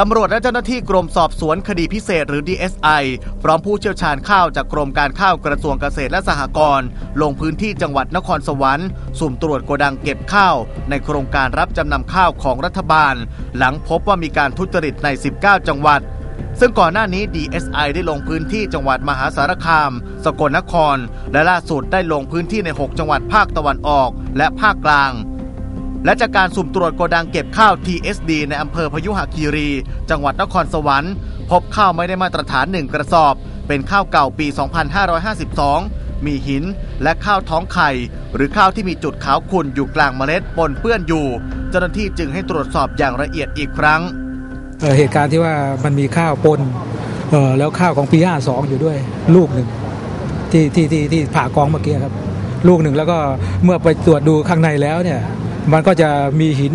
ตำรวจและเจ้าหน้าที่กรมสอบสวนคดีพิเศษหรือ DSI พร้อมผู้เชี่ยวชาญข้าวจากกรมการข้าวกระทรวงเกษตรและสหกรณ์ลงพื้นที่จังหวัดนครสวรรค์สุ่มตรวจโกดังเก็บข้าว ในโครงการรับจำนำข้าวของรัฐบาล หลังพบว่ามีการทุจริตใน 19 จังหวัด ซึ่งก่อนหน้านี้ DSI ได้ลงพื้นที่จังหวัดมหาสารคาม สกลนคร และล่าสุดได้ลงพื้นที่ใน 6 จังหวัดภาคตะวันออก และภาคกลาง และจากการสุ่มตรวจโกดังเก็บข้าว TSD ในอำเภอพยุหคีรี จังหวัดนครสวรรค์ พบข้าวไม่ได้มาตรฐานหนึ่งกระสอบ เป็นข้าวเก่าปี 2552 มีหินและข้าวท้องไข่ หรือข้าวที่มีจุดขาวขุ่นอยู่กลางเมล็ดปนเปื้อนอยู่ เจ้าหน้าที่จึงให้ตรวจสอบอย่างละเอียดอีกครั้งเหตุการณ์ที่ว่ามันมีข้าวปนแล้วข้าวของปี 52 อยู่ด้วยลูกหนึ่งที่ที่ที่ที่ผ่ากองเมื่อกี้ครับ ลูกหนึ่งแล้วก็เมื่อไปตรวจดูข้างในแล้วเนี่ย มันก็จะมีหิน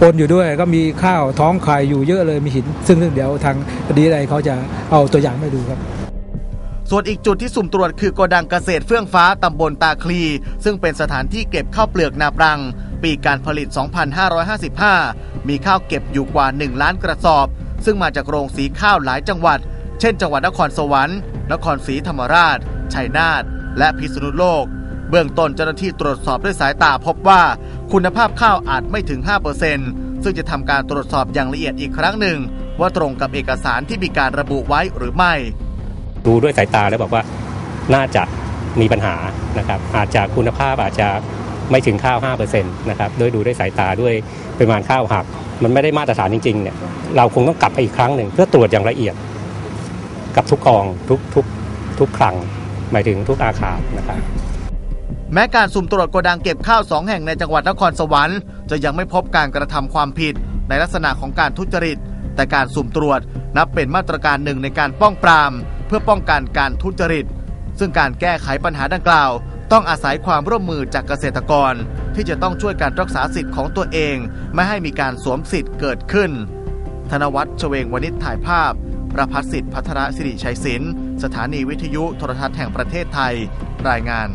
ปนอยู่ด้วย ก็มีข้าวท้องไข่อยู่เยอะเลยมีหิน ซึ่งเดี๋ยวทางดีอะไรเขาจะเอาตัวอย่างมาดูครับส่วนอีกจุดที่สุ่มตรวจคือโกดังเกษตรเฟื่องฟ้าตำบลตาคลี ซึ่งเป็นสถานที่เก็บข้าวเปลือกนาปรัง ปีการผลิต 2555 มีข้าวเก็บอยู่กว่า 1 ล้านกระสอบ ซึ่งมาจากโรงสีข้าวหลายจังหวัด เช่น จังหวัดนครสวรรค์ นครศรีธรรมราช ชัยนาท และพิษณุโลก เบื้องต้นเจ้าหน้าที่ตรวจสอบด้วยสายตาพบว่าคุณภาพข้าวอาจไม่ถึง 5%ซึ่งจะทำการตรวจสอบอย่างละเอียดอีกครั้งหนึ่ง ว่าตรงกับเอกสารที่มีการระบุไว้หรือไม่ ดูด้วยสายตาแล้วบอกว่าน่าจะมีปัญหานะครับอาจจะคุณภาพอาจจะไม่ถึงข้าว 5%นะครับโดยดูด้วยสายตาด้วยปริมาณข้าวหัก มันไม่ได้มาตรฐานจริงๆเนี่ยเราคงต้องกลับไปอีกครั้งหนึ่งเพื่อตรวจอย่างละเอียด กับทุกกองทุกทุกทุกครั้งหมายถึงทุกอาคารนะครับ แม้การสุ่มตรวจโกดังเก็บข้าวสองแห่งในจังหวัดนครสวรรค์จะยังไม่พบการกระทำความผิดในลักษณะของการทุจริต แต่การสุ่มตรวจนับเป็นมาตรการหนึ่งในการป้องปราม เพื่อป้องกันการทุจริต ซึ่งการแก้ไขปัญหาดังกล่าว ต้องอาศัยความร่วมมือจากเกษตรกร ที่จะต้องช่วยการรักษาสิทธิ์ของตัวเอง ไม่ให้มีการสวมสิทธิ์เกิดขึ้น ธนวัฒน์เฉวงวณิชถ่ายภาพ ประพัฒสิทธิ์พัฒนสิริชัยศิลป์สถานีวิทยุโทรทัศน์แห่งประเทศไทย รายงาน